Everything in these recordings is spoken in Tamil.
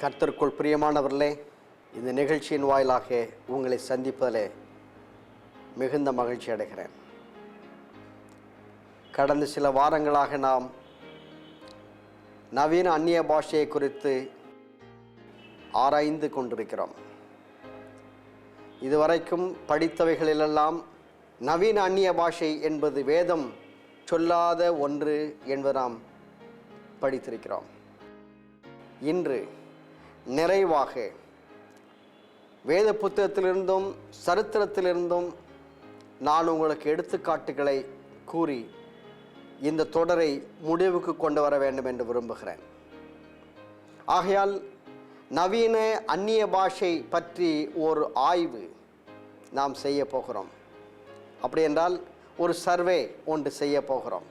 கர்த்தருக்குள் பிரியமானவர்களே இந்த நிகழ்ச்சியின் வாயிலாக உங்களை சந்திப்பதில் மிகுந்த மகிழ்ச்சி அடைகிறேன். கடந்த சில வாரங்களாக நாம் நவீன அந்நிய பாஷையை குறித்து ஆராய்ந்து கொண்டிருக்கிறோம். இதுவரைக்கும் படித்தவைகளிலெல்லாம் நவீன அந்நிய பாஷை என்பது வேதம் சொல்லாத ஒன்று என்பது நாம் படித்திருக்கிறோம். இன்று நிறைவாக. வேத புத்தகத்திலிருந்தும் சரித்திரத்திலிருந்தும் நான் உங்களுக்கு எடுத்துக்காட்டுகளை கூறி இந்த தொடரை முடிவுக்கு கொண்டு வர வேண்டும் என்று விரும்புகிறேன். ஆகையால் நவீன அந்நிய பாஷை பற்றி ஒரு ஆய்வு நாம் செய்ய போகிறோம். அப்படி என்றால் ஒரு சர்வே ஒன்று செய்ய போகிறோம்.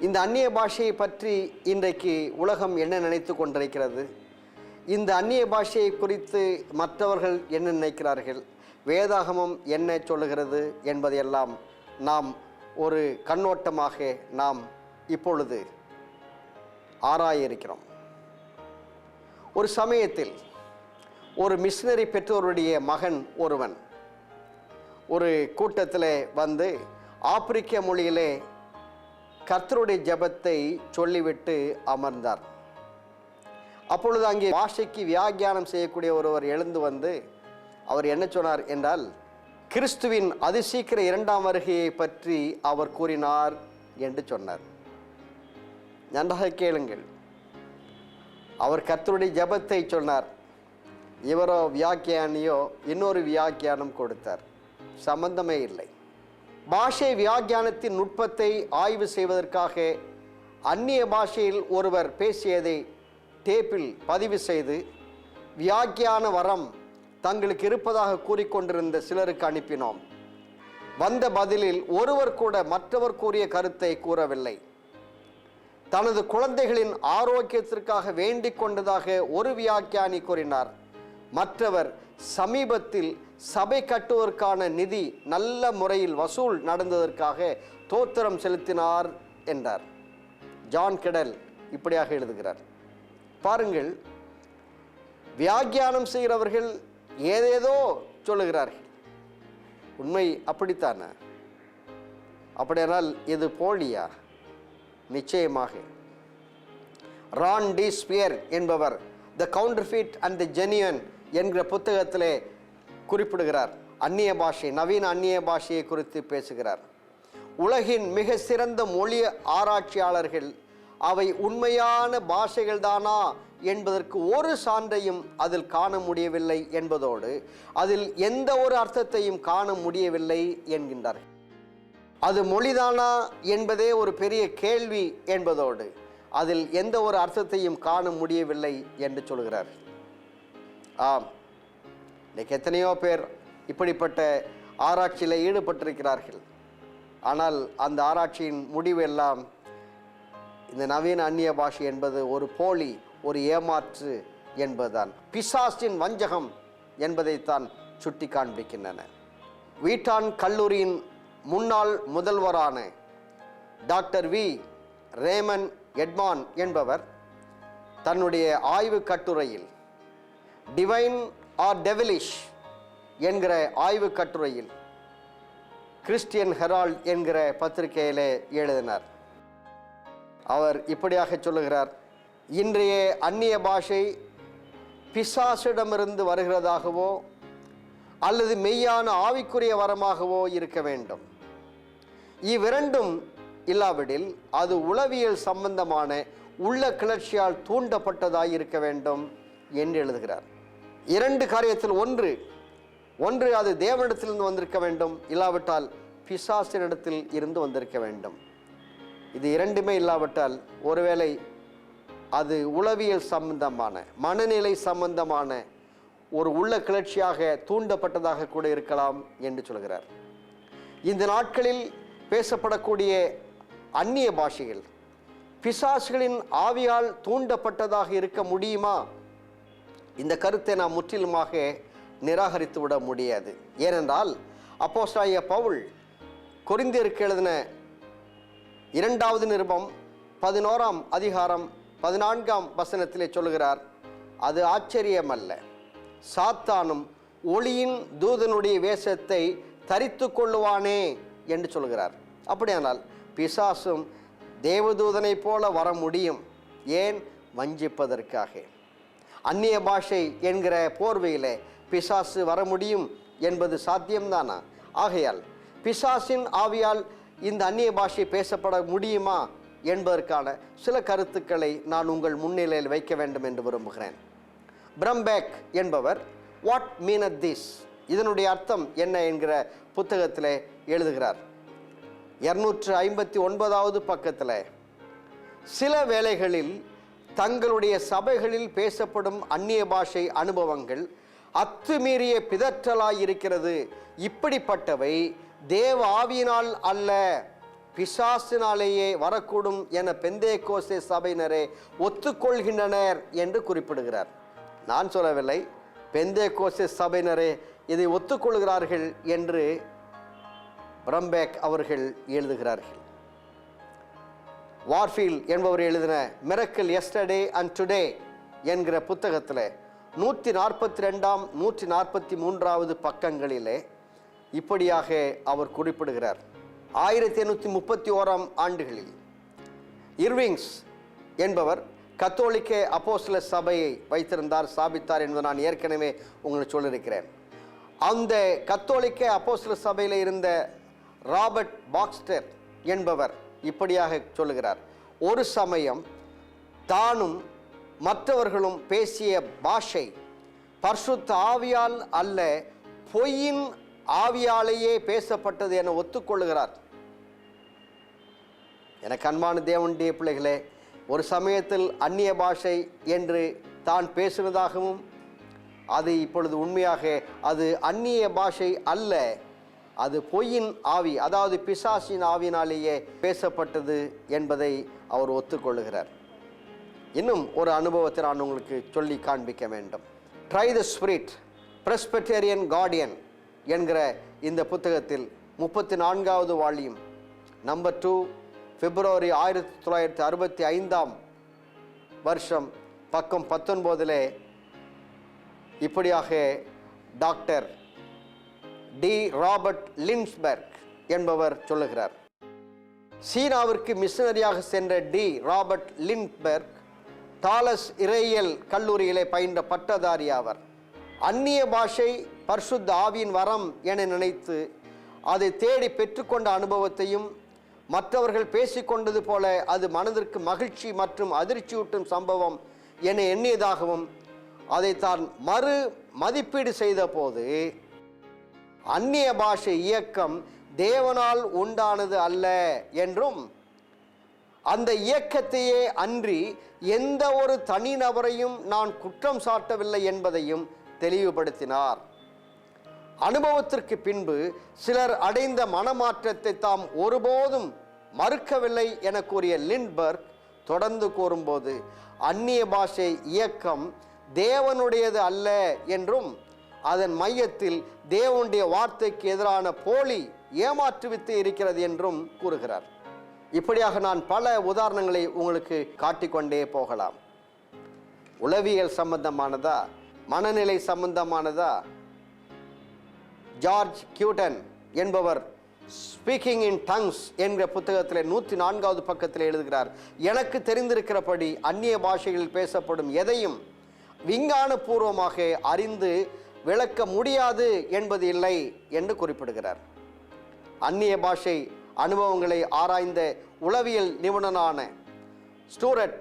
இந்த அந்நிய பாஷையை பற்றி இன்றைக்கு உலகம் என்ன நினைத்து கொண்டிருக்கிறது? இந்த அந்நிய பாஷையை குறித்து மற்றவர்கள் என்ன நினைக்கிறார்கள்? வேதாகமம் என்ன சொல்லுகிறது என்பதையெல்லாம் நாம் ஒரு கண்ணோட்டமாக நாம் இப்பொழுது ஆராய இருக்கிறோம் ஒரு சமயத்தில் ஒரு மிஷினரி பெற்றோருடைய மகன் ஒருவன் ஒரு கூட்டத்தில் வந்து ஆப்பிரிக்க மொழியிலே கர்த்தருடைய ஜெபத்தை சொல்லிவிட்டு அமர்ந்தார். அப்பொழுது அங்கே பாஷைக்கு வியாக்கியானம் செய்யக்கூடிய ஒருவர் எழுந்து வந்து அவர் என்ன சொன்னார் என்றால் கிறிஸ்துவின் அதிசீக்கிர இரண்டாம் வருகையை பற்றி அவர் கூறினார் என்று சொன்னார். நன்றாக கேளுங்கள். அவர் கர்த்தருடைய ஜபத்தை சொன்னார். இவரோ வியாக்கியானியோ இன்னொரு வியாக்கியானம் கொடுத்தார். சம்பந்தமே இல்லை. பாஷை வியாக்கியானத்தின் நுட்பத்தை ஆய்வு செய்வதற்காக அந்நிய பாஷையில் ஒருவர் பேசியதை டேப்பில் பதிவு செய்து வியாக்கியான வரம் தங்களுக்கு இருப்பதாக கூறிக்கொண்டிருந்த சிலருக்கு அனுப்பினோம். வந்த பதிலில் ஒருவர் கூட மற்றவர் கூறிய கருத்தை கூறவில்லை. தனது குழந்தைகளின் ஆரோக்கியத்திற்காக வேண்டிக் கொண்டதாக ஒரு வியாக்கியானி கூறினார். மற்றவர் சமீபத்தில் சபை கட்டுவதற்கான நிதி நல்ல முறையில் வசூல் நடந்ததற்காக தோத்திரம் செலுத்தினார் என்றார். ஜான் கெடல் இப்படியாக எழுதுகிறார். பாருங்கள் வியாக்கியானம் செய்கிறவர்கள் ஏதேதோ சொல்லுகிறார்கள். உண்மை அப்படித்தானே? அப்படியானால் இது போலியா? நிச்சயமாக. ரான் டி ஸ்பியர் என்பவர் the counterfeit and the genuine என்கிற புத்தகத்திலே குறிப்பிடுகிறார். அந்நிய பாஷை நவீன அந்நிய பாஷையை குறித்து பேசுகிறார். உலகின் மிக சிறந்த மொழி ஆராய்ச்சியாளர்கள் அவை உண்மையான பாஷைகள்தானா என்பதற்கு ஒரு சான்றையும் அதில் காண முடியவில்லை என்பதோடு அதில் எந்த ஒரு அர்த்தத்தையும் காண முடியவில்லை என்கின்றார்கள் அது மொழிதானா என்பதே ஒரு பெரிய கேள்வி என்பதோடு அதில் எந்த ஒரு அர்த்தத்தையும் காண முடியவில்லை என்று சொல்கிறார். ஆம். இன்னைக்கு எத்தனையோ பேர் இப்படிப்பட்ட ஆராய்ச்சியில் ஈடுபட்டிருக்கிறார்கள். ஆனால் அந்த ஆராய்ச்சியின் முடிவு எல்லாம் இந்த நவீன அந்நிய பாஷை என்பது ஒரு போலி ஒரு ஏமாற்று என்பதுதான். பிசாசின் வஞ்சகம் என்பதைத்தான் சுட்டி காண்பிக்கின்றன. வீட்டான் கல்லூரியின் முன்னாள் முதல்வரான டாக்டர் வி. ரேமன் எட்மான் என்பவர் தன்னுடைய ஆய்வு கட்டுரையில் டிவைன் ஆர் டெவிலிஷ் என்கிற ஆய்வு கட்டுரையில் கிறிஸ்டியன் ஹெரால்ட் என்கிற பத்திரிகையிலே எழுதினார். அவர் இப்படியாக சொல்லுகிறார். இன்றைய அந்நிய பாஷை பிசாசிடமிருந்து வருகிறதாகவோ அல்லது மெய்யான ஆவிக்குரிய வரமாகவோ இருக்க வேண்டும். இவ்விரண்டும் இல்லாவிடில் அது உளவியல் சம்பந்தமான உள்ள கிளர்ச்சியால் தூண்டப்பட்டதாய் இருக்க வேண்டும் என்று எழுதுகிறார். இரண்டு காரியத்தில் ஒன்று ஒன்று அது தேவனிடத்திலிருந்து வந்திருக்க வேண்டும் இல்லாவிட்டால் பிசாசினிடத்தில் இருந்து வந்திருக்க வேண்டும். இது இரண்டுமே இல்லாவிட்டால் ஒருவேளை அது உளவியல் சம்பந்தமான மனநிலை சம்பந்தமான ஒரு உள்ள கிளர்ச்சியாக தூண்டப்பட்டதாக கூட இருக்கலாம் என்று சொல்கிறார். இந்த நாட்களில் பேசப்படக்கூடிய அந்நிய பாஷைகள் பிசாசுகளின் ஆவியால் தூண்டப்பட்டதாக இருக்க முடியுமா? இந்த கருத்தை நாம் முற்றிலுமாக நிராகரித்து விட முடியாது. ஏனென்றால் அப்போஸ்டாய பவுல் கொரிந்தியருக்கு எழுதின இரண்டாவது நிருபம் பதினோராம் அதிகாரம் பதினான்காம் வசனத்திலே சொல்லுகிறார் அது ஆச்சரியமல்ல. சாத்தானும் ஒளியின் தூதனுடைய வேஷத்தை தரித்து கொள்ளுவானே என்று சொல்கிறார் அப்படியானால் பிசாசும் தேவதூதனைப் போல வர முடியும் ஏன்? வஞ்சிப்பதற்காக. அந்நிய பாஷை என்கிற போர்வையில் பிசாசு வர முடியும் என்பது சாத்தியம்தானா? ஆகையால் பிசாசின் ஆவியால் இந்த அந்நிய பாஷை பேசப்பட முடியுமா என்பதற்கான சில கருத்துக்களை நான் உங்கள் முன்னிலையில் வைக்க வேண்டும் என்று விரும்புகிறேன். பிரம்பேக் என்பவர் வாட் மீனத் திஸ் இதனுடைய அர்த்தம் என்ன என்கிற புத்தகத்தில் எழுதுகிறார். இருநூற்று ஐம்பத்தி ஒன்பதாவது பக்கத்தில் சில வேளைகளில் தங்களுடைய சபைகளில் பேசப்படும் அந்நிய பாஷை அனுபவங்கள் அத்துமீறிய பிதற்றலாய் இருக்கிறது. இப்படிப்பட்டவை தேவ ஆவியினால் அல்ல பிசாசினாலேயே வரக்கூடும் என பெந்தே கோசே சபையினரே ஒத்துக்கொள்கின்றனர் என்று குறிப்பிடுகிறார். நான் சொல்லவில்லை பெந்தே கோசே சபையினரே இதை ஒத்துக்கொள்கிறார்கள் என்று பிரம்பேக் அவர்கள் எழுதுகிறார்கள். வார்ஃபீல் என்பவர் எழுதின மிரக்கல் எஸ்டர்டே அண்ட் டுடே என்கிற புத்தகத்தில் நூற்றி நாற்பத்தி ரெண்டாம் நூற்றி நாற்பத்தி மூன்றாவது பக்கங்களிலே இப்படியாக அவர் குறிப்பிடுகிறார். ஆயிரத்தி எண்ணூற்றி முப்பத்தி ஓராம் ஆண்டுகளில் இர்விங்ஸ் என்பவர் கத்தோலிக்க அப்போஸ்ல சபையை வைத்திருந்தார் ஸ்தாபித்தார் என்பதை நான் ஏற்கனவே உங்களுக்கு சொல்லியிருக்கிறேன். அந்த கத்தோலிக்க அப்போஸ்ல சபையில் இருந்த ராபர்ட் பாக்ஸ்டர் என்பவர் இப்படியாக சொல்லுகிறார். ஒரு சமயம் தானும் மற்றவர்களும் பேசிய பாஷை பர்சுத்த ஆவியால் அல்ல பொய்யின் ஆவியாலேயே பேசப்பட்டது என ஒத்துக்கொள்கிறார் எனக்கு அன்பான தேவனுடைய பிள்ளைகளே ஒரு சமயத்தில் அந்நிய பாஷை என்று தான் பேசுவதாகவும் அது இப்பொழுது உண்மையாக அது அந்நிய பாஷை அல்ல அது பொய்யின் ஆவி அதாவது பிசாசின் ஆவினாலேயே பேசப்பட்டது என்பதை அவர் ஒத்துக்கொள்கிறார் இன்னும் ஒரு அனுபவத்தை நான் உங்களுக்கு சொல்லி காண்பிக்க வேண்டும். Try the spirit Presbyterian Guardian என்கிற இந்த புத்தகத்தில் முப்பத்தி நான்காவது வால்யூம் நம்பர் டூ பிப்ரவரி ஆயிரத்தி தொள்ளாயிரத்தி அறுபத்தி ஐந்தாம் வருஷம் பக்கம் பத்தொன்பதிலே இப்படியாக டாக்டர் டி ராபர்ட் லின்ஸ்பெர்க் என்பவர் சொல்லுகிறார். சீனாவிற்கு மிஷனரியாக சென்ற டி ராபர்ட் லின்பெர்க் தாலஸ் இறையியல் கல்லூரியிலே பயின்ற பட்டதாரி ஆவர். அந்நிய பாஷை பரிசுத்த ஆவியின் வரம் என நினைத்து அதை தேடி பெற்றுக்கொண்ட அனுபவத்தையும் மற்றவர்கள் பேசிக்கொண்டது போல அது மனதிற்கு மகிழ்ச்சி மற்றும் அதிர்ச்சியூட்டும் சம்பவம் என எண்ணியதாகவும் அதை தான் மறு மதிப்பீடு செய்த போது அந்நிய பாஷை இயக்கம் தேவனால் உண்டானது அல்ல என்றும் அந்த இயக்கத்தையே அன்றி எந்த ஒரு தனிநபரையும் நான் குற்றம் சாட்டவில்லை என்பதையும் தெளிவுபடுத்தினார். அனுபவத்திற்கு பின்பு சிலர் அடைந்த மனமாற்றத்தை தாம் ஒருபோதும் மறுக்கவில்லை என கூறிய லின்பர்க் தொடர்ந்து கூறும்போது அந்நிய பாஷை இயக்கம் தேவனுடையது அல்ல என்றும் அதன் மையத்தில் தேவனுடைய வார்த்தைக்கு எதிரான போலி ஏமாற்றுவித்து இருக்கிறது என்றும் கூறுகிறார். இப்படியாக நான் பல உதாரணங்களை உங்களுக்கு காட்டிக்கொண்டே போகலாம். உளவியல் சம்பந்தமானதா? மனநிலை சம்பந்தமானதா? ஜார்ஜ் கியூட்டன் என்பவர் ஸ்பீக்கிங் இன் டங்ஸ் என்கிற புத்தகத்தில் நூற்றி நான்காவது பக்கத்தில் எழுதுகிறார். எனக்கு தெரிந்திருக்கிறபடி அந்நிய பாஷைகளில் பேசப்படும் எதையும் விஞ்ஞான பூர்வமாக அறிந்து விளக்க முடியாது என்பது இல்லை என்று குறிப்பிடுகிறார். அந்நிய பாஷை அனுபவங்களை ஆராய்ந்த உளவியல் நிபுணனான ஸ்டூரட்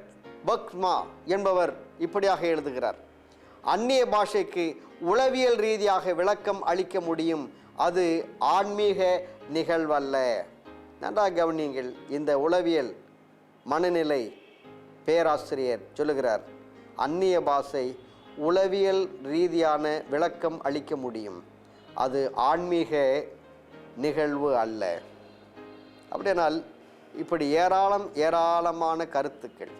பக்மா என்பவர் இப்படியாக எழுதுகிறார். அந்நிய பாஷைக்கு உளவியல் ரீதியாக விளக்கம் அளிக்க முடியும். அது ஆன்மீக நிகழ்வல்ல. நன்றாக கவனியுங்கள் இந்த உளவியல் மனநிலை பேராசிரியர் சொல்லுகிறார் அந்நிய பாஷை உளவியல் ரீதியான விளக்கம் அளிக்க முடியும். அது ஆன்மீக நிகழ்வு அல்ல. அப்படினால் இப்படி ஏராளம் ஏராளமான கருத்துக்கள்.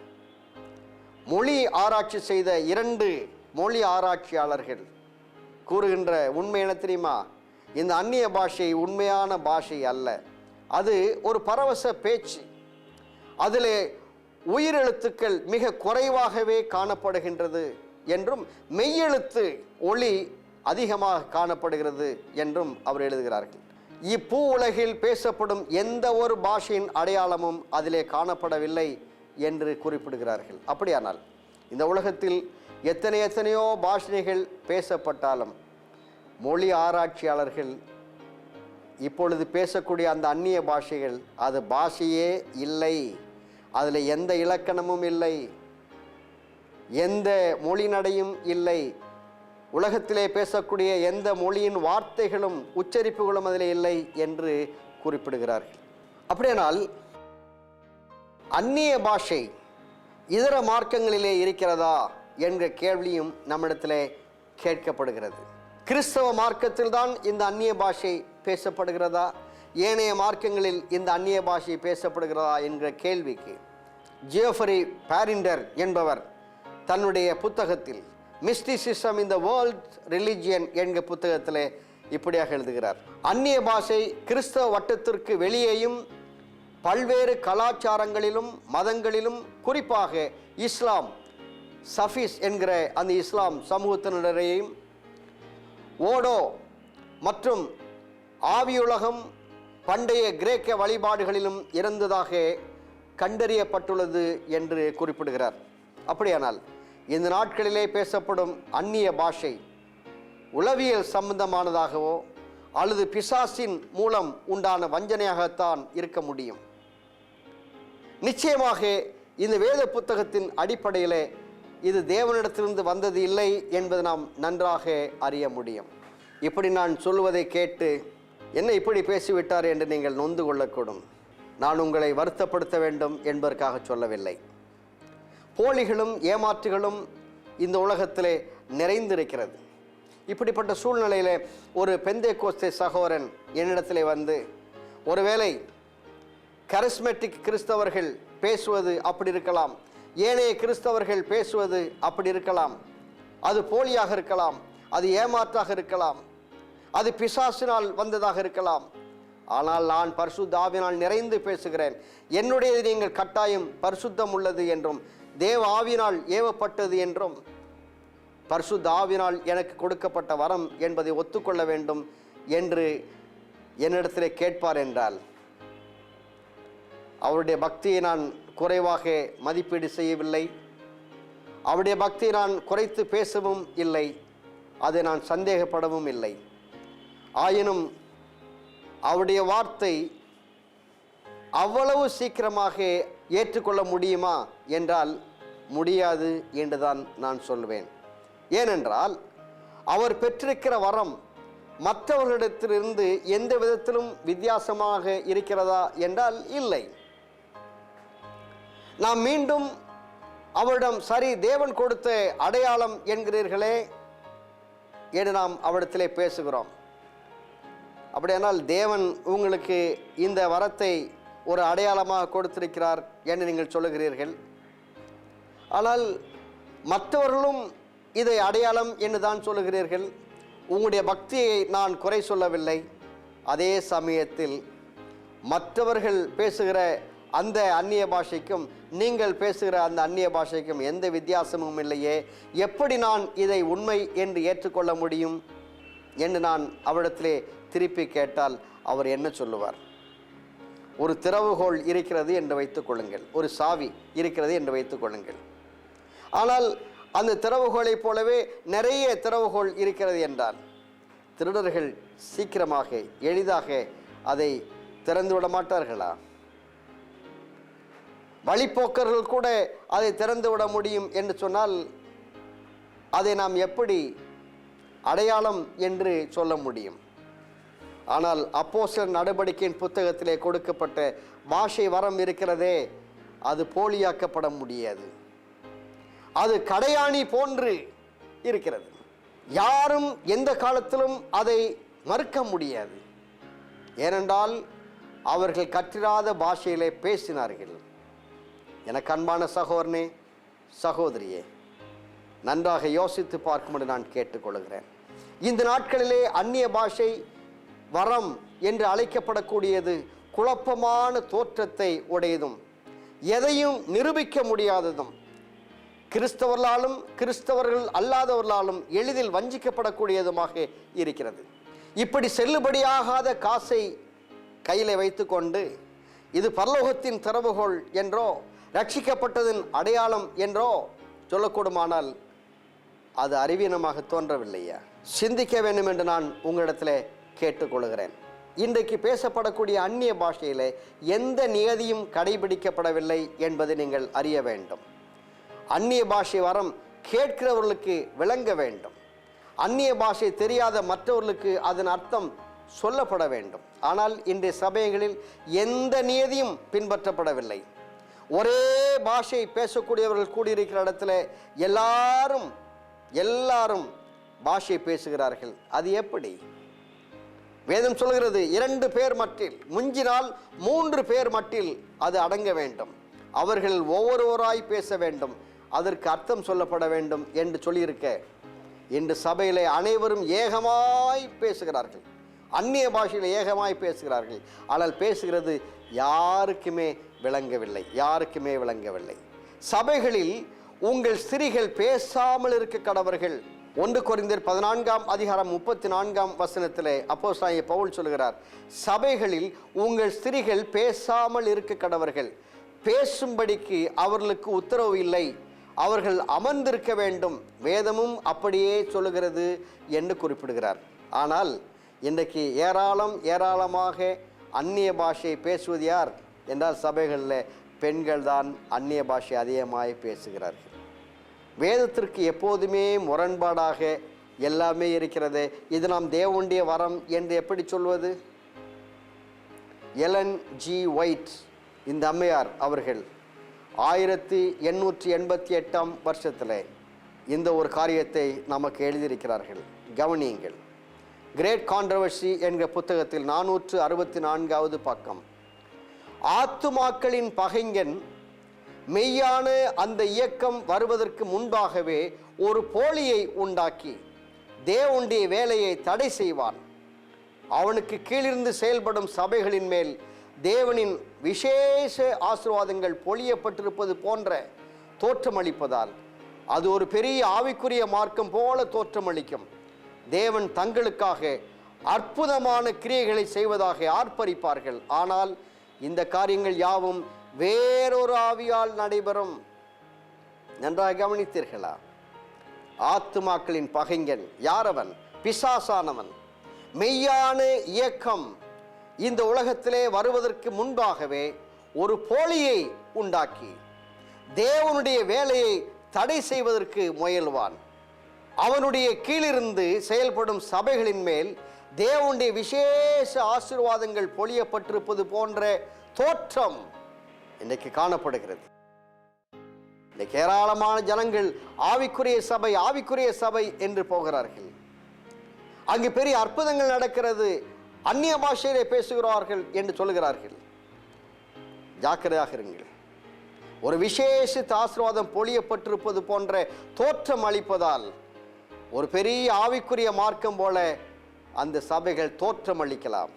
மொழி ஆராய்ச்சி செய்த இரண்டு மொழி ஆராய்ச்சியாளர்கள் கூறுகின்ற உண்மை என்ன தெரியுமா? இந்த அந்நிய பாஷை உண்மையான பாஷை அல்ல. அது ஒரு பரவச பேச்சு. அதில் உயிரெழுத்துக்கள் மிக குறைவாகவே காணப்படுகின்றது என்றும் மெய்யெழுத்து ஒளி அதிகமாக காணப்படுகிறது என்றும் அவர் எழுதுகிறார்கள். இப்பூ உலகில் பேசப்படும் எந்த ஒரு பாஷையின் அடையாளமும் அதிலே காணப்படவில்லை என்று குறிப்பிடுகிறார்கள். அப்படியானால் இந்த உலகத்தில் எத்தனை எத்தனையோ பாஷைகள் பேசப்பட்டாலும் மொழி ஆராய்ச்சியாளர்கள் இப்பொழுது பேசக்கூடிய அந்த அந்நிய பாஷைகள் அது பாஷையே இல்லை. அதில் எந்த இலக்கணமும் இல்லை. எந்த மொழி நடையும் இல்லை. உலகத்திலே பேசக்கூடிய எந்த மொழியின் வார்த்தைகளும் உச்சரிப்புகளும் அதில் இல்லை என்று குறிப்பிடுகிறார்கள். அப்படியானால் அந்நிய பாஷை இதர மார்க்கங்களிலே இருக்கிறதா? என்ற கேள்வியும் நம்மிடத்தில் கேட்கப்படுகிறது. கிறிஸ்தவ மார்க்கத்தில்தான் இந்த அந்நிய பாஷை பேசப்படுகிறதா? ஏனைய மார்க்கங்களில் இந்த அந்நிய பாஷை பேசப்படுகிறதா என்கிற கேள்விக்கு ஜியோஃபரி பாரிண்டர் என்பவர் தன்னுடைய புத்தகத்தில் மிஸ்டிசிசம் இந்த வேர்ல்ட் ரிலிஜியன் என்கிற புத்தகத்தில் இப்படியாக எழுதுகிறார். அந்நிய பாஷை கிறிஸ்தவ வட்டத்திற்கு வெளியேயும் பல்வேறு கலாச்சாரங்களிலும் மதங்களிலும் குறிப்பாக இஸ்லாம் சஃபீஸ் என்கிற அந்த இஸ்லாம் சமூகத்தினரையும் ஓடோ மற்றும் ஆவியுலகம் பண்டைய கிரேக்க வழிபாடுகளிலும் இருந்ததாக கண்டறியப்பட்டுள்ளது என்று குறிப்பிடுகிறார். அப்படியானால் இந்த நாட்களிலே பேசப்படும் அந்நிய பாஷை உளவியல் சம்பந்தமானதாகவோ அல்லது பிசாசின் மூலம் உண்டான வஞ்சனையாகத்தான் இருக்க முடியும். நிச்சயமாக இந்த வேத புத்தகத்தின் அடிப்படையிலே இது தேவனிடத்திலிருந்து வந்தது இல்லை என்பது நாம் நன்றாக அறிய முடியும். இப்படி நான் சொல்வதை கேட்டு என்ன இப்படி பேசிவிட்டார் என்று நீங்கள் நொந்து கொள்ளக்கூடும். நான் உங்களை வருத்தப்படுத்த வேண்டும் என்பதற்காக சொல்லவில்லை. போலிகளும் ஏமாற்றுகளும் இந்த உலகத்திலே நிறைந்திருக்கிறது. இப்படிப்பட்ட சூழ்நிலையிலே ஒரு பெந்தை கோஸ்தே சகோதரன் என்னிடத்திலே வந்து ஒருவேளை கரிஸ்மெட்டிக் கிறிஸ்தவர்கள் பேசுவது அப்படி இருக்கலாம். ஏனைய கிறிஸ்தவர்கள் பேசுவது அப்படி இருக்கலாம். அது போலியாக இருக்கலாம். அது ஏமாற்றாக இருக்கலாம். அது பிசாசினால் வந்ததாக இருக்கலாம். ஆனால் நான் பரிசுத்தாவினால் நிறைந்து பேசுகிறேன். என்னுடையது நீங்கள் கட்டாயம் பரிசுத்தம் உள்ளது என்றும் தேவ ஆவினால் ஏவப்பட்டது என்றும் பரிசுத்தாவினால் எனக்கு கொடுக்கப்பட்ட வரம் என்பதை ஒத்துக்கொள்ள வேண்டும் என்று என்னிடத்திலே கேட்பார் என்றால் அவருடைய பக்தியை நான் குறைவாக மதிப்பீடு செய்யவில்லை. அவருடைய பக்தி நான் குறைத்து பேசவும் இல்லை. அதை நான் சந்தேகப்படவும் இல்லை. ஆயினும் அவருடைய வார்த்தை அவ்வளவு சீக்கிரமாக ஏற்றுக்கொள்ள முடியுமா என்றால் முடியாது என்றுதான் நான் சொல்வேன். ஏனென்றால் அவர் பெற்றிருக்கிற வரம் மற்றவர்களிடத்திலிருந்து எந்த விதத்திலும் வித்தியாசமாக இருக்கிறதா என்றால் இல்லை. நாம் மீண்டும் அவரிடம் சரி தேவன் கொடுத்த அடையாளம் என்கிறீர்களே என்று நாம் அவரிடத்திலே பேசுகிறோம். அப்படியானால் தேவன் உங்களுக்கு இந்த வரத்தை ஒரு அடையாளமாக கொடுத்திருக்கிறார் என்று நீங்கள் சொல்லுகிறீர்கள். ஆனால் மற்றவர்களும் இதை அடையாளம் என்று தான் சொல்லுகிறீர்கள். உங்களுடைய பக்தியை நான் குறை சொல்லவில்லை. அதே சமயத்தில் மற்றவர்கள் பேசுகிற அந்த அந்நிய பாஷைக்கும் நீங்கள் பேசுகிற அந்த அந்நிய பாஷைக்கும் எந்த வித்தியாசமும் இல்லையே. எப்படி நான் இதை உண்மை என்று ஏற்றுக்கொள்ள முடியும்? என்று நான் அவரிடத்திலே திருப்பி கேட்டால் அவர் என்ன சொல்லுவார்? ஒரு திறவுகோள் இருக்கிறது என்று வைத்துக் கொள்ளுங்கள். ஒரு சாவி இருக்கிறது என்று வைத்துக் கொள்ளுங்கள். ஆனால் அந்த திறவுகோளைப் போலவே நிறைய திறவுகோள் இருக்கிறது என்றால் திருடர்கள் சீக்கிரமாக எளிதாக அதை திறந்து விட மாட்டார்களா? வழிப்போக்கர்கள் கூட அதை திறந்து விட முடியும் என்று சொன்னால் அதை நாம் எப்படி அடையாளம் என்று சொல்ல முடியும்? ஆனால் அப்போஸ்தலர் நடவடிக்கையின் புத்தகத்திலே கொடுக்கப்பட்ட பாஷை வரம் இருக்கிறதே அது போலியாக்கப்பட முடியாது. அது கடையாணி போன்று இருக்கிறது. யாரும் எந்த காலத்திலும் அதை மறுக்க முடியாது. ஏனென்றால் அவர்கள் கற்றிராத பாஷையிலே பேசினார்கள். எனக்கு அன்பான சகோதரனே சகோதரியே நன்றாக யோசித்து பார்க்கும்படி நான் கேட்டுக்கொள்கிறேன். இந்த நாட்களிலே அந்நிய பாஷை வரம் என்று அழைக்கப்படக்கூடியது குழப்பமான தோற்றத்தை உடையதும் எதையும் நிரூபிக்க முடியாததும் கிறிஸ்தவர்களாலும் கிறிஸ்தவர்கள் அல்லாதவர்களாலும் எளிதில் வஞ்சிக்கப்படக்கூடியதுமாக இருக்கிறது. இப்படி செல்லுபடியாகாத காசை கையில் வைத்துக்கொண்டு இது பரலோகத்தின் திறவுகோள் என்றோ ரட்சிக்கப்பட்டதன் அடையாளம் என்றோ சொல்லக்கூடுமானால் அது அறிவீனமாக தோன்றவில்லையா. சிந்திக்க வேண்டும் என்று நான் உங்களிடத்தில் கேட்டுக்கொள்கிறேன். இன்றைக்கு பேசப்படக்கூடிய அந்நிய பாஷையில் எந்த நியதியும் கடைபிடிக்கப்படவில்லை என்பதை நீங்கள் அறிய வேண்டும். அந்நிய பாஷை வரம் கேட்கிறவர்களுக்கு விளங்க வேண்டும். அந்நிய பாஷை தெரியாத மற்றவர்களுக்கு அதன் அர்த்தம் சொல்லப்பட வேண்டும். ஆனால் இன்றைய சபைகளில் எந்த நியதியும் பின்பற்றப்படவில்லை. ஒரே பாஷை பேசக்கூடியவர்கள் கூடியிருக்கிற இடத்துல எல்லாரும் எல்லாரும் பாஷை பேசுகிறார்கள். அது எப்படி? வேதம் சொல்கிறது இரண்டு பேர் மட்டில் முஞ்சினால் மூன்று பேர் மட்டில் அது அடங்க வேண்டும். அவர்கள் ஒவ்வொருவராய் பேச வேண்டும். அதற்கு அர்த்தம் சொல்லப்பட வேண்டும் என்று சொல்லியிருக்க இன்று சபையிலே அனைவரும் ஏகமாய் பேசுகிறார்கள். அந்நிய பாஷையில் ஏகமாய் பேசுகிறார்கள். ஆனால் பேசுகிறது யாருக்குமே விளங்கவில்லை யாருக்குமே விளங்கவில்லை. சபைகளில் உங்கள் ஸ்திரிகள் பேசாமல் இருக்க கடவர்கள். ஒன்று குறைந்தர் பதினான்காம் அதிகாரம் முப்பத்தி நான்காம் வசனத்தில் அப்போ பவுல் சொல்கிறார் சபைகளில் உங்கள் ஸ்திரிகள் பேசாமல் இருக்க கடவர்கள். பேசும்படிக்கு அவர்களுக்கு உத்தரவு இல்லை. அவர்கள் அமர்ந்திருக்க வேண்டும். வேதமும் அப்படியே சொல்லுகிறது என்று குறிப்பிடுகிறார். ஆனால் இன்றைக்கு ஏராளம் ஏராளமாக அந்நிய பாஷையை பேசுவது யார்? என்றால் சபைகளில் பெண்கள் தான் அந்நிய பாஷை அதிகமாக பேசுகிறார்கள். வேதத்திற்கு எப்போதுமே முரண்பாடாக எல்லாமே இருக்கிறது. இது நாம் தேவனுடைய வரம் என்று எப்படி சொல்வது? எலன் ஜி ஒயிட் இந்த அம்மையார் அவர்கள் ஆயிரத்தி எண்ணூற்றி எண்பத்தி எட்டாம் வருஷத்தில் இந்த ஒரு காரியத்தை நமக்கு எழுதியிருக்கிறார்கள். கவனியுங்கள். கிரேட் கான்ட்ரவர்சி என்கிற புத்தகத்தில் நானூற்று அறுபத்தி நான்காவது பக்கம். ஆத்துமாக்களின் பகைஞன் மெய்யான அந்த இயக்கம் வருவதற்கு முன்பாகவே ஒரு போலியை உண்டாக்கி தேவனுடைய வேலையை தடை செய்வான். அவனுக்கு கீழிருந்து செயல்படும் சபைகளின் மேல் தேவனின் விசேஷ ஆசீர்வாதங்கள் பொழியப்பட்டிருப்பது போன்ற தோற்றமளிப்பதால் அது ஒரு பெரிய ஆவிக்குரிய மார்க்கம் போல தோற்றமளிக்கும். தேவன் தங்களுக்காக அற்புதமான கிரியைகளை செய்வதாக ஆர்ப்பரிப்பார்கள். ஆனால் இந்த காரியங்கள் யாவும் வேறொரு ஆவியால் நடைபெறும். நன்றாக கவனித்தீர்களா? ஆத்துமாக்களின் பகைஞன் யாரவன்? பிசாசானவன். மெய்யான இயக்கம் இந்த உலகத்திலே வருவதற்கு முன்பாகவே ஒரு போலியை உண்டாக்கி தேவனுடைய வேலையை தடை செய்வதற்கு முயல்வான். அவனுடைய கீழிருந்து செயல்படும் சபைகளின் மேல் தேவனுடைய விசேஷ ஆசீர்வாதங்கள் பொழியப்பட்டிருப்பது போன்ற தோற்றம் இன்றைக்கு காணப்படுகிறது. இன்றைக்கு ஏராளமான ஜனங்கள் ஆவிக்குரிய சபை ஆவிக்குரிய சபை என்று போகிறார்கள். அங்கு பெரிய அற்புதங்கள் நடக்கிறது. அந்நிய பாஷையிலே பேசுகிறார்கள் என்று சொல்லுகிறார்கள். ஜாக்கிரதையாக இருங்கள். ஒரு விசேஷ ஆசீர்வாதம் பொழியப்பட்டிருப்பது போன்ற தோற்றம் அளிப்பதால் ஒரு பெரிய ஆவிக்குரிய மார்க்கம் போல அந்த சபைகள் தோற்றம் அளிக்கலாம்.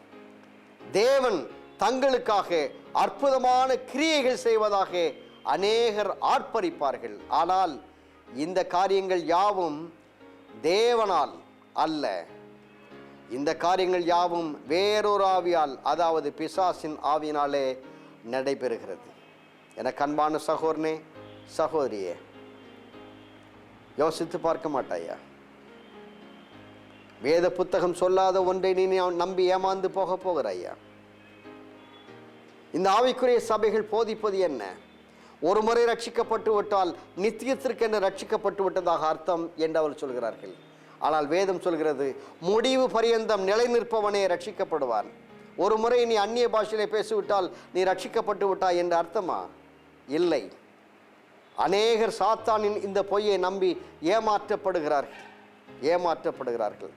தேவன் தங்களுக்காக அற்புதமான கிரியைகள் செய்வதாக அநேகர் ஆர்ப்பரிப்பார்கள். ஆனால் இந்த காரியங்கள் யாவும் தேவனால் அல்ல. இந்த காரியங்கள் யாவும் வேறொரு ஆவியால் அதாவது பிசாசின் ஆவியினாலே நடைபெறுகிறது. என கண்பான சகோதரனே சகோதரியே யோசித்து பார்க்க மாட்டாயா? வேத புத்தகம் சொல்லாத ஒன்றை நீ நம்பி ஏமாந்து போக போகிறாயா? இந்த ஆவிக்குரிய சபைகள் போதிப்பது என்ன? ஒரு முறை ரட்சிக்கப்பட்டு விட்டால் நித்தியத்திற்கென்று ரட்சிக்கப்பட்டு விட்டதாக அர்த்தம் என்று அவர் சொல்கிறார்கள். ஆனால் வேதம் சொல்கிறது முடிவு பரியந்தம் நிலை நிற்பவனே ரட்சிக்கப்படுவான். ஒரு முறை நீ அந்நிய பாஷையிலே பேசிவிட்டால் நீ ரட்சிக்கப்பட்டு விட்டாய் என்று அர்த்தமா? இல்லை. அநேகர் சாத்தானின் இந்த பொய்யை நம்பி ஏமாற்றப்படுகிறார்கள். ஏமாற்றப்படுகிறார்கள்.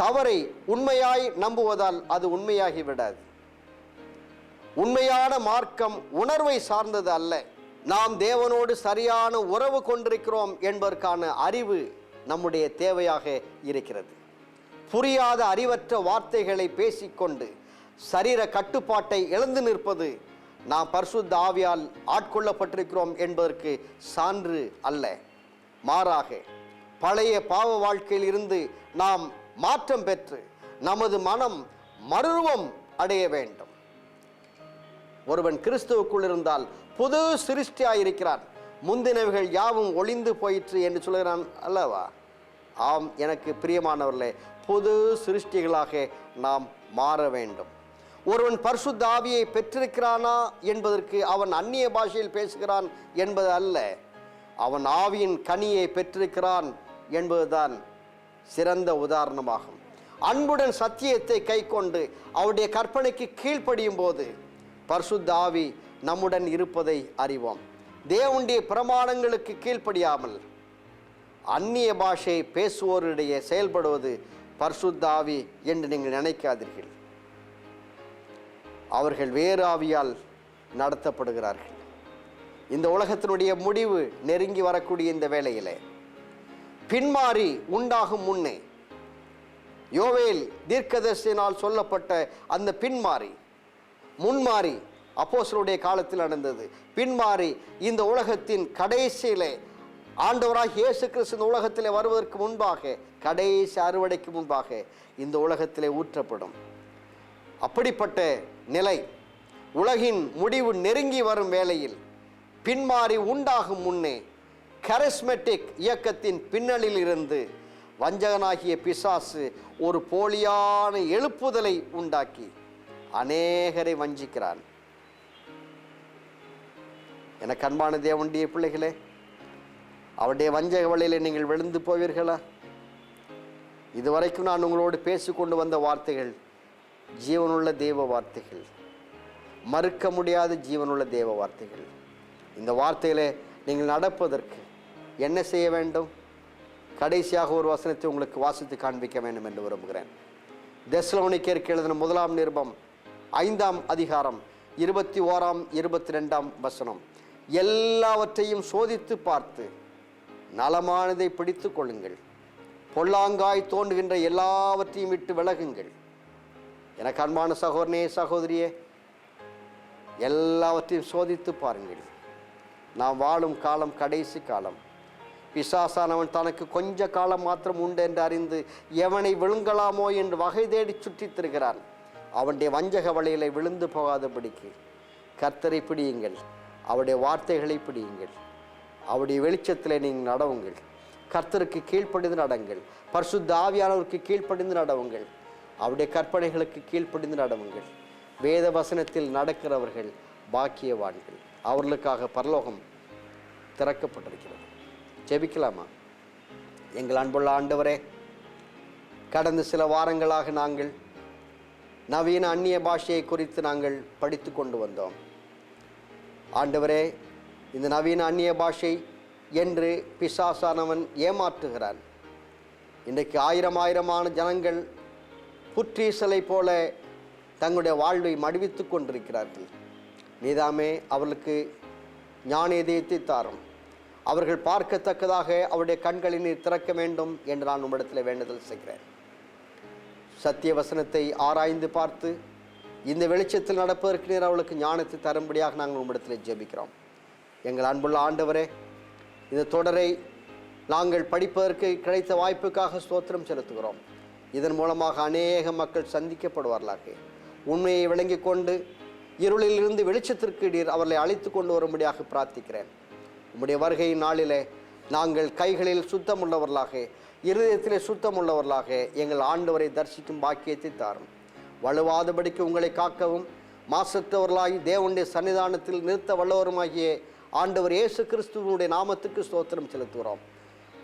தவறை உண்மையாய் நம்புவதால் அது உண்மையாகி விடாது உண்மையான மார்க்கம் உணர்வை சார்ந்தது அல்ல. நாம் தேவனோடு சரியான உறவு கொண்டிருக்கிறோம் என்பதற்கான அறிவு நம்முடைய தேவையாக இருக்கிறது. புரியாத அறிவற்ற வார்த்தைகளை பேசிக்கொண்டு சரீர கட்டுப்பாட்டை இழந்து நிற்பது நாம் பரிசுத்த ஆவியால் ஆட்கொள்ளப்பட்டிருக்கிறோம் என்பதற்கு சான்று அல்ல. மாறாக பழைய பாவ வாழ்க்கையில் இருந்து நாம் மாற்றம் பெற்று நமது மனம் மருவம் அடைய வேண்டும். ஒருவன் கிறிஸ்துவுக்குள் இருந்தால் புது சிருஷ்டியாயிருக்கிறான் முந்தினவைகள் யாவும் ஒளிந்து போயிற்று என்று சொல்கிறான் அல்லவா? ஆம் எனக்கு பிரியமானவர்களே புது சிருஷ்டிகளாக நாம் மாற வேண்டும். ஒருவன் பரிசுத்த ஆவியை பெற்றிருக்கிறானா என்பதற்கு அவன் அந்நிய பாஷையில் பேசுகிறான் என்பது அல்ல. அவன் ஆவியின் கனியை பெற்றிருக்கிறான் என்பதுதான் சிறந்த உதாரணமாகும். அன்புடன் சத்தியத்தை கைக்கொண்டு அவருடைய கற்பனைக்கு கீழ்ப்படியும் போது பரிசுத்த ஆவி நம்முடன் இருப்பதை அறிவோம். தேவனுடைய பிரமாணங்களுக்கு கீழ்ப்படியாமல் அந்நிய பாஷை பேசுவோரிடையே செயல்படுவது பர்சுத்தாவி என்று நீங்கள் நினைக்காதீர்கள். அவர்கள் வேறு ஆவியால் நடத்தப்படுகிறார்கள். இந்த உலகத்தினுடைய முடிவு நெருங்கி வரக்கூடிய இந்த வேளையிலே பின்மாறி உண்டாகும் முன்னே. யோவேல் தீர்க்கதர்சினால் சொல்லப்பட்ட அந்த பின்மாறி முன்மாறி அப்போசருடைய காலத்தில் நடந்தது. பின்மாறி இந்த உலகத்தின் கடைசியிலே ஆண்டவராக இயேசு கிறிஸ்து இந்த உலகத்திலே வருவதற்கு முன்பாக கடைசி அறுவடைக்கு முன்பாக இந்த உலகத்திலே ஊற்றப்படும். அப்படிப்பட்ட நிலை உலகின் முடிவு நெருங்கி வரும் வேளையில் பின்மாறி உண்டாகும் முன்னே கரிஸ்மெட்டிக் இயக்கத்தின் பின்னணியில் இருந்து வஞ்சகனாகிய பிசாசு ஒரு போலியான எழுப்புதலை உண்டாக்கி அநேகரை வஞ்சிக்கிறான். எனக்கு அன்பான தேவனுடைய பிள்ளைகளே அவருடைய வஞ்சக வழியிலே நீங்கள் விழுந்து போவீர்களா? இதுவரைக்கும் நான் உங்களோடு பேசிக்கொண்டு வந்த வார்த்தைகள் ஜீவனுள்ள தேவ வார்த்தைகள். மறுக்க முடியாத ஜீவனுள்ள தேவ வார்த்தைகள். இந்த வார்த்தையிலே நீங்கள் நடப்பதற்கு என்ன செய்ய வேண்டும்? கடைசியாக ஒரு வசனத்தை உங்களுக்கு வாசித்து காண்பிக்க வேண்டும் என்று விரும்புகிறேன். தெஸ்லோனிக்கேற்கு எழுதின முதலாம் நிருபம் ஐந்தாம் அதிகாரம் இருபத்தி ஓராம் இருபத்தி ரெண்டாம் வசனம். எல்லாவற்றையும் சோதித்து பார்த்து நலமானதை பிடித்து கொள்ளுங்கள். பொல்லாங்காய் தோன்றுகின்ற எல்லாவற்றையும் விட்டு விலகுங்கள். எனக்கு அன்பான சகோதரனே சகோதரியே எல்லாவற்றையும் சோதித்து பாருங்கள். நாம் வாழும் காலம் கடைசி காலம். பிசாசானவன் தனக்கு கொஞ்ச காலம் மாத்திரம் உண்டு என்று அறிந்து எவனை விழுங்கலாமோ என்று வகை தேடி சுற்றித் திருகிறான். அவனுடைய வஞ்சக வலையில விழுந்து போகாதபடிக்கு. கர்த்தரை பிடியுங்கள். அவருடைய வார்த்தைகளை பிடியுங்கள். அவருடைய வெளிச்சத்திலே நீங்கள் நடவுங்கள். கர்த்தருக்கு கீழ்ப்படிந்து நடங்கள். பரிசுத்த ஆவியானவருக்கு கீழ்ப்படிந்து நடவுங்கள். அவருடைய கற்பனைகளுக்கு கீழ்ப்படிந்து நடவுங்கள். வேத வசனத்தில் நடக்கிறவர்கள் பாக்கியவான்கள். அவர்களுக்காக பரலோகம் திறக்கப்பட்டிருக்கிறது. ஜெபிக்கலாமா? எங்கள் அன்புள்ள ஆண்டவரே கடந்த சில வாரங்களாக நாங்கள் நவீன அந்நிய பாஷையை குறித்து நாங்கள் படித்து கொண்டு வந்தோம். ஆண்டவரே இந்த நவீன அந்நிய பாஷை என்று பிசாசானவன் ஏமாற்றுகிறான். இன்றைக்கு ஆயிரம் ஆயிரமான ஜனங்கள் புற்றீசலை போல தங்களுடைய வாழ்வை மடிவித்து கொண்டிருக்கிறார்கள். நீதாமே அவர்களுக்கு ஞானேதயத்தை தாரும். அவர்கள் பார்க்கத்தக்கதாக அவருடைய கண்களை நீர் திறக்க வேண்டும் என்று நான் உம்மிடத்தில் வேண்டுதல் செய்கிறேன். சத்திய வசனத்தை ஆராய்ந்து பார்த்து இந்த வெளிச்சத்தில் நடப்பதற்கு நீர் அவளுக்கு ஞானத்தை தரும்படியாக நாங்கள் உம்மிடத்தில் ஜெபிக்கிறோம். எங்கள் அன்புள்ள ஆண்டவரே இந்த தொடரை நாங்கள் படிப்பதற்கு கிடைத்த வாய்ப்புக்காக ஸ்தோத்திரம் செலுத்துகிறோம். இதன் மூலமாக அநேக மக்கள் சந்திக்கப்படுவார்களாக. உண்மையை விளங்கி கொண்டு இருளிலிருந்து வெளிச்சத்திற்கு நீர் அவர்களை அழைத்து கொண்டு வரும்படியாக பிரார்த்திக்கிறேன். உம்முடைய வருகை நாளிலே நாங்கள் கைகளில் சுத்தமுள்ளவர்களாக இருதயத்திலே சுத்தமுள்ளவர்களாக எங்கள் ஆண்டவரை தரிசிக்கும் பாக்கியத்தை தாரும். வலுவாதபடிக்கு உங்களை காக்கவும் மாசத்தவர்களாய் தேவனுடைய சன்னிதானத்தில் நிறுத்த வல்லவருமாகிய ஆண்டவர் இயேசு கிறிஸ்துவனுடைய நாமத்துக்கு ஸ்தோத்திரம் செலுத்துகிறோம்.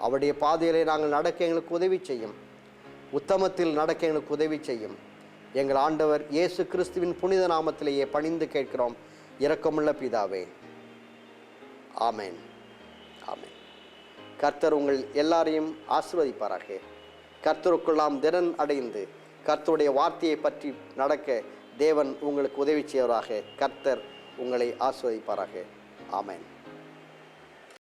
அவருடைய பாதையிலே நாங்கள் நடக்க எங்களுக்கு உதவி செய்யும். உத்தமத்தில் நடக்க எங்களுக்கு உதவி செய்யும். எங்கள் ஆண்டவர் இயேசு கிறிஸ்துவின் புனித நாமத்திலேயே பணிந்து கேட்கிறோம். இரக்கமுள்ள பிதாவே ஆமேன். ஆமேன். கர்த்தர் உங்கள் எல்லாரையும் ஆசிர்வதிப்பாராக. கர்த்தருக்குள்ளாம் திறன் அடைந்து கர்த்தருடைய வார்த்தையை பற்றி நடக்க தேவன் உங்களுக்கு உதவி செய்வராக. கர்த்தர் உங்களை ஆசிர்வதிப்பாராக. ஆமேன்.